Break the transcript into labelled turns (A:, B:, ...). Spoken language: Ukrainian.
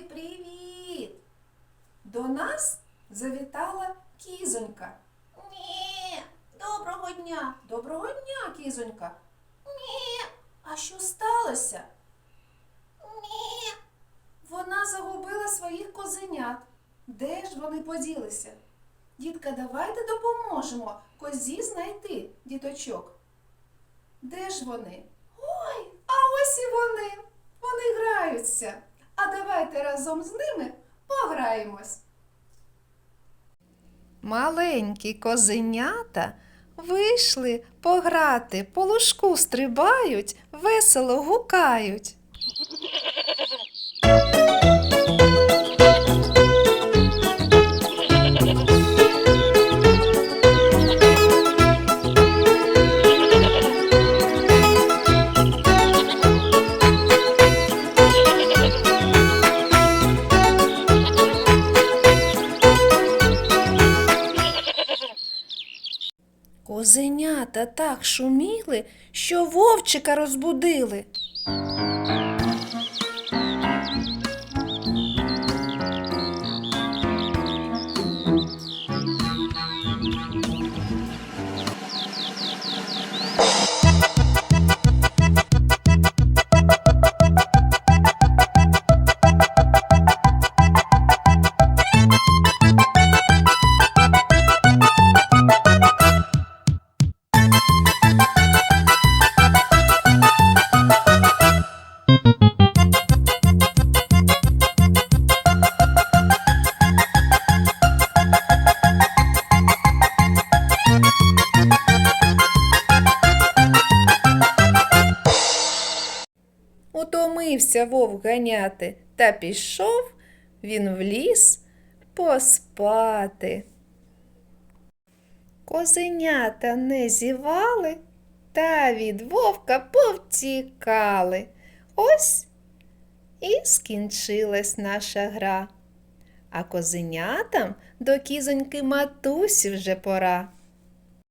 A: привіт! До нас завітала кізонька. Ні, доброго дня. Доброго дня, кізонька. Ні. А що сталося? Ні. Вона загубила своїх козенят. Де ж вони поділися? Дітка, давайте допоможемо козі знайти діточок. Де ж вони? Ой, а ось і вони. Вони граються. А давайте разом з ними пограємось. Маленькі козенята вийшли пограти, по лужку стрибають, весело гукають. Козенята так шуміли, що вовчика розбудили. Утомився вовк ганяти, та пішов він в ліс поспати. Козенята не зівали, та від вовка повтікали. Ось і скінчилась наша гра. А козенятам до кізоньки матусі вже пора.